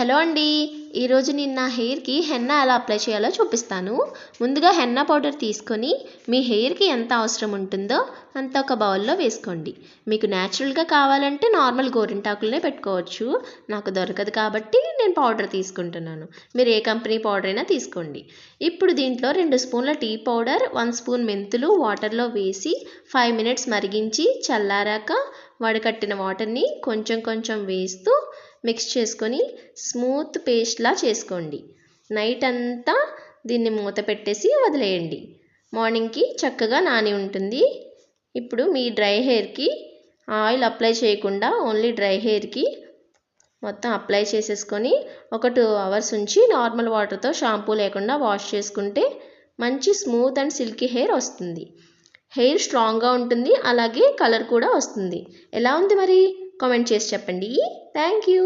Hello అండి. ఈరోజు నేను నా హెయిర్కి హెన్నా ఎలా అప్లై చేయాలో చూపిస్తాను. ముందుగా హెన్నా పౌడర్ తీసుకొని మీ హెయిర్కి ఎంత అవసరం ఉంటుందో అంత ఒక బౌల్లో వేసుకోండి. మీకు న్యాచురల్గా కావాలంటే నార్మల్ గోరింటాకులనే పెట్టుకోవచ్చు. నాకు దొరకదు కాబట్టి నేను పౌడర్ తీసుకుంటున్నాను. మీరు ఏ కంపెనీ పౌడర్ అయినా తీసుకోండి. ఇప్పుడు దీంట్లో రెండు స్పూన్ల టీ పౌడర్ వన్ స్పూన్ మెంతులు వాటర్లో వేసి ఫైవ్ మినిట్స్ మరిగించి చల్లారాక వడకట్టిన వాటర్ని కొంచెం కొంచెం వేస్తూ మిక్స్ చేసుకొని స్మూత్ పేస్ట్లా చేసుకోండి. నైట్ అంతా దీన్ని మూత పెట్టేసి వదిలేయండి. మార్నింగ్కి చక్కగా నాని ఉంటుంది. ఇప్పుడు మీ డ్రై హెయిర్కి ఆయిల్ అప్లై చేయకుండా ఓన్లీ డ్రై హెయిర్కి మొత్తం అప్లై చేసేసుకొని ఒక టూ అవర్స్ ఉంచి నార్మల్ వాటర్తో షాంపూ లేకుండా వాష్ చేసుకుంటే మంచి స్మూత్ అండ్ సిల్కీ హెయిర్ వస్తుంది. హెయిర్ స్ట్రాంగ్గా ఉంటుంది. అలాగే కలర్ కూడా వస్తుంది. ఎలా ఉంది మరి? కామెంట్ చేసి చెప్పండి. Thank you